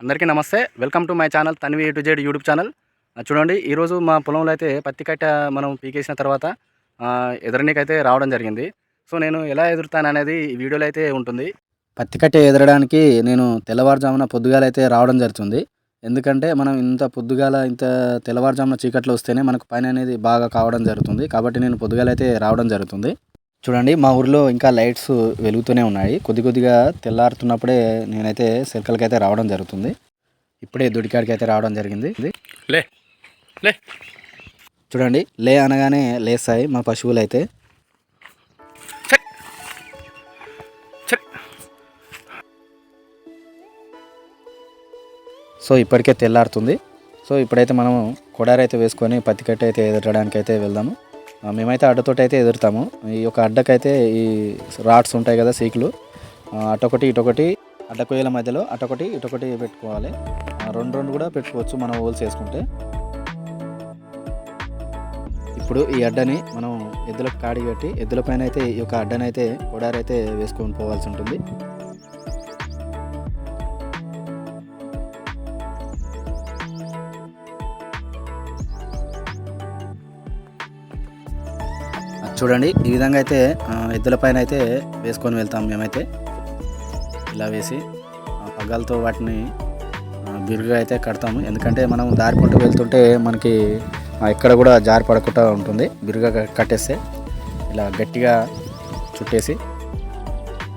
అందరికీ నమస్తే. Welcome to my channel Tanvi A to Z YouTube channel. చూడండి ఈరోజు మా పొలంలో అయితే పత్తి కట్ట మనం పీకేసిన తర్వాత ఆ, ఎదురనీకైతే రావడం జరిగింది. సో నేను ఎలా ఎదురుతాను అనేది ఈ వీడియోలో అయితే ఉంటుంది. పత్తి కట్ట ఎదరడానికి నేను తెల్లవారుజామున పొద్దుగాల అయితే రావడం జరుగుతుంది. ఎందుకంటే మనం ఇంత పొద్దుగాల ఇంత తెల్లవారుజామున చీకట్లు వస్తేనే మనకు పని అనేది బాగా కావడం జరుగుతుంది. కాబట్టి నేను పొద్దుగాల అయితే రావడం జరుగుతుంది. చూడండి మా ఊర్లో ఇంకా లైట్స్ వెలుగుతూనే ఉన్నాయి. కొద్ది కొద్దిగా తెల్లారుతున్నప్పుడే నేనైతే సర్కిల్కి అయితే రావడం జరుగుతుంది. ఇప్పుడే దుడికాడికి అయితే రావడం జరిగింది. లే లే. చూడండి లే అనగానే లేస్తాయి మా పశువులు అయితే! సో ఇప్పటికే తెల్లారుతుంది. సో ఇప్పుడైతే మనం కొడారి అయితే వేసుకొని పత్తి కట్ట అయితే ఎదరడానికి అయితే వెళ్దాము. మేమైతే అడ్డతోటి అయితే ఎదురుతాము. ఈ యొక్క అడ్డకైతే ఈ రాడ్స్ ఉంటాయి కదా సీకులు. అటొకటి ఇటొకటి అడ్డకొయ్యల మధ్యలో అటొకటి ఇటొకటి పెట్టుకోవాలి. రెండు రెండు కూడా పెట్టుకోవచ్చు మనం హోల్స్ వేసుకుంటే ఇప్పుడు ఈ అడ్డని మనం ఎద్దులకు కాడి కట్టి ఎద్దుల పైన అయితే ఈ యొక్క అడ్డనైతే అయితే కొడారి వేసుకొని పోవాల్సి ఉంటుంది. చూడండి ఈ విధంగా అయితే ఎద్దుల పైన అయితే వేసుకొని వెళ్తాం మేమైతే. ఇలా వేసి పగ్గాలతో వాటిని బిరుగా అయితే కడతాము. ఎందుకంటే మనం దారి పొట్టు వెళ్తుంటే మనకి ఎక్కడ కూడా జారి పడకుండా ఉంటుంది. బిరుగా కట్టేస్తే ఇలా గట్టిగా చుట్టేసి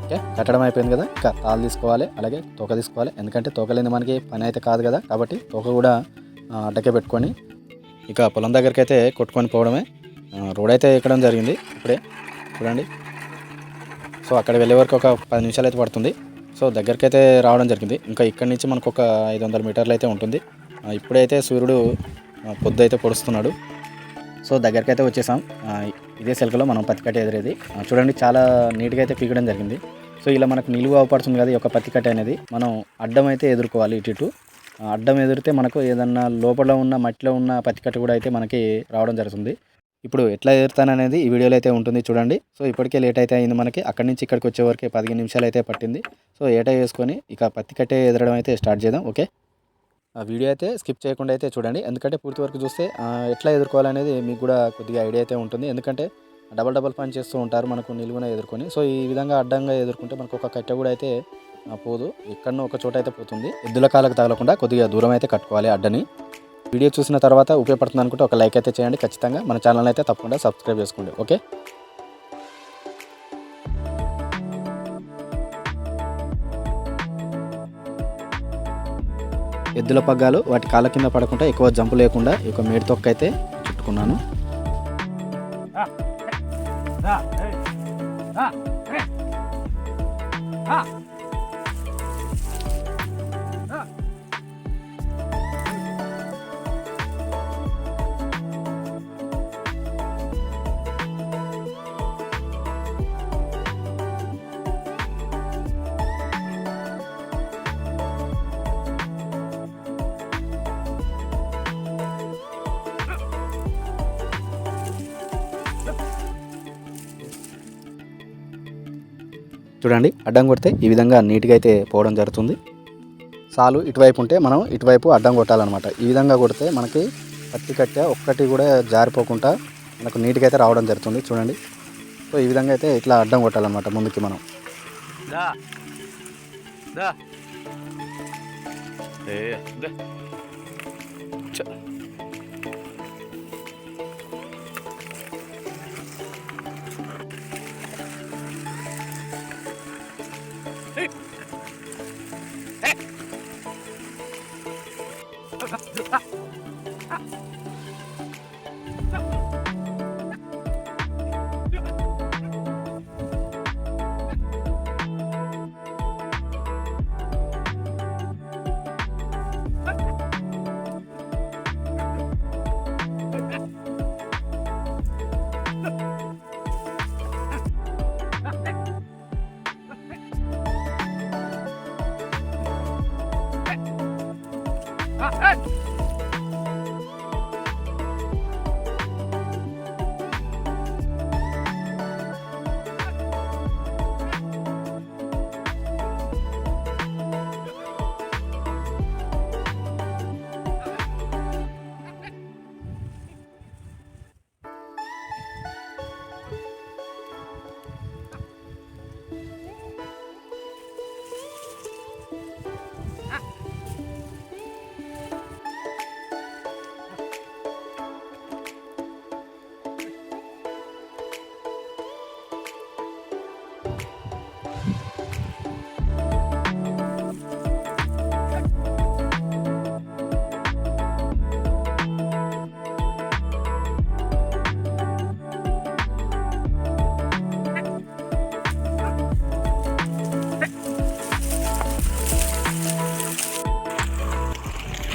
ఓకే కట్టడం అయిపోయింది కదా. ఇంకా తాళ్ళు తీసుకోవాలి అలాగే తోక తీసుకోవాలి. ఎందుకంటే తోక లేని మనకి పని అయితే కాదు కదా. కాబట్టి తోక కూడా అడ్డకే పెట్టుకొని ఇక పొలం దగ్గరికి అయితే కొట్టుకొని పోవడమే. రోడ్ అయితే ఎక్కడం జరిగింది ఇప్పుడే. చూడండి. సో అక్కడ వెళ్ళే వరకు ఒక పది నిమిషాలు అయితే పడుతుంది. సో దగ్గరికి అయితే రావడం జరిగింది. ఇంకా ఇక్కడి నుంచి మనకు ఒక ఐదు వందల మీటర్లు అయితే ఉంటుంది. ఇప్పుడైతే సూర్యుడు పొద్దు అయితే పొడుస్తున్నాడు. సో దగ్గరికి అయితే వచ్చేసాం ఇదే సెల్కలో మనం పత్తి కట్ట ఎదురేది చూడండి చాలా నీట్గా అయితే పీకడం జరిగింది. సో ఇలా మనకు నిలువ అవపడుతుంది కదా ఈ యొక్క పత్తికట్ట అనేది. మనం అడ్డం అయితే ఎదుర్కోవాలి ఇటు ఇటు. అడ్డం ఎదిరితే మనకు ఏదన్నా లోపల ఉన్న మట్టిలో ఉన్న పత్తికట్ట కూడా అయితే మనకి రావడం జరుగుతుంది. ఇప్పుడు ఎట్లా ఎదురుతాననేది ఈ వీడియోలో అయితే ఉంటుంది చూడండి. సో ఇప్పటికే లేట్ అయితే అయింది మనకి. అక్కడి నుంచి ఇక్కడికి వచ్చే వరకు పదిహేను నిమిషాలు అయితే పట్టింది. సో ఏటా వేసుకొని ఇక పత్తి కట్టే ఎదరడం అయితే స్టార్ట్ చేద్దాం ఓకే? ఆ వీడియో అయితే స్కిప్ చేయకుండా అయితే చూడండి. ఎందుకంటే పూర్తి వరకు చూస్తే ఎట్లా ఎదుర్కోవాలనేది మీకు కూడా కొద్దిగా ఐడియా అయితే ఉంటుంది. ఎందుకంటే డబల్ డబల్ పని చేస్తూ ఉంటారు మనకు నిలువున ఎదుర్కొని. సో ఈ విధంగా అడ్డంగా ఎదుర్కొంటే మనకు ఒక కట్టె కూడా అయితే పోదు. ఎక్కడనో ఒక చోట అయితే పోతుంది. ఎద్దుల కాలకు తగలకుండా కొద్దిగా దూరం అయితే కట్టుకోవాలి అడ్డని. వీడియో చూసిన తర్వాత ఉపయోగపడుతుంది అనుకుంటే ఒక లైక్ అయితే చేయండి ఖచ్చితంగా మన ఛానల్ అయితే తప్పకుండా సబ్స్క్రైబ్ చేసుకోండి ఓకే ఎద్దుల పగ్గాలు వాటి కాళ్ళ కింద పడకుండా ఎక్కువ జంపు లేకుండా ఈ యొక్క మేడి తొక్క అయితే చుట్టుకున్నాను చూడండి అడ్డం కొడితే ఈ విధంగా నీట్గా అయితే పోవడం జరుగుతుంది. సాలు ఇటువైపు ఉంటే మనం ఇటువైపు అడ్డం కొట్టాలన్నమాట. ఈ విధంగా కొడితే మనకి పత్తి కట్టె ఒక్కటి కూడా జారిపోకుండా మనకు నీట్గా అయితే రావడం జరుగుతుంది. చూడండి. సో ఈ విధంగా అయితే ఇట్లా అడ్డం కొట్టాలన్నమాట ముందుకి మనం. దా. దా. ఏ Hey!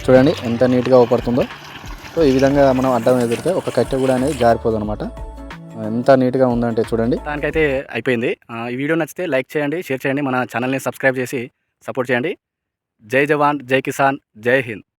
చూడండి ఎంత నీట్గా ఊపడుతుందో సో ఈ విధంగా మనం అడ్డం ఎదిరితే ఒక కట్టె కూడా అనేది జారిపోదు అనమాట ఎంత నీట్గా ఉందంటే చూడండి. దానికైతే అయిపోయింది. ఈ వీడియో నచ్చితే లైక్ చేయండి షేర్ చేయండి మన ఛానల్ని సబ్స్క్రైబ్ చేసి సపోర్ట్ చేయండి. జై జవాన్ జై కిసాన్ జై హింద్.